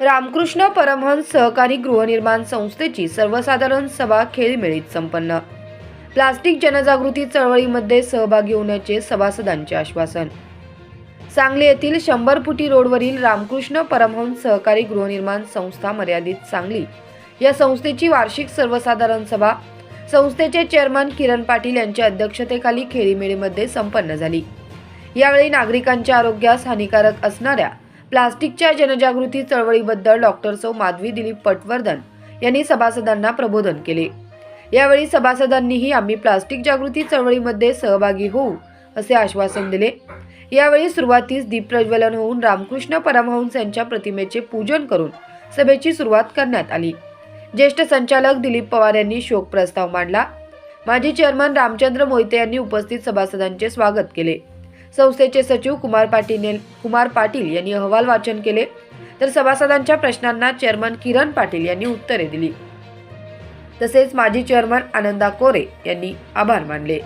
रामकृष्ण परमहंस सहकारी गृहनिर्माण संस्थेची सर्वसाधारण सभा खेळमेळीत संपन्न. प्लास्टिक जनजागृती चळवळीमध्ये सहभागी होण्याचे सभासदांचे आश्वासन. सांगली येथील शंभर फुटी रोडवरील रामकृष्ण परमहंस सहकारी गृहनिर्माण संस्था मर्यादित सांगली या संस्थेची वार्षिक सर्वसाधारण सभा संस्थेचे चेअरमन किरण पाटील यांच्या अध्यक्षतेखाली खेळीमेळीमध्ये संपन्न झाली. यावेळी नागरिकांच्या आरोग्यास हानिकारक असणाऱ्या प्लास्टिकच्या जनजागृती चळवळीबद्दल डॉक्टर सौ माधवी दिलीप पटवर्धन यांनी सभासदांना प्रबोधन केले. यावेळी सभासदांनीही आम्ही प्लास्टिक जागृती चळवळीमध्ये सहभागी होऊ असे आश्वासन दिले. यावेळी सुरुवातीस दीपप्रज्वलन होऊन रामकृष्ण परमहंस यांच्या प्रतिमेचे पूजन करून सभेची सुरुवात करण्यात आली. ज्येष्ठ संचालक दिलीप पवार यांनी शोक प्रस्ताव मांडला. माजी चेअरमन रामचंद्र मोहिते यांनी उपस्थित सभासदांचे स्वागत केले. संस्थेचे सचिव कुमार पाटील कुमार पाटील यांनी अहवाल वाचन केले. तर सभासदांच्या प्रश्नांना चेअरमन किरण पाटील यांनी उत्तरे दिली. तसेच माजी चेअरमन आनंदा कोरे यांनी आभार मानले.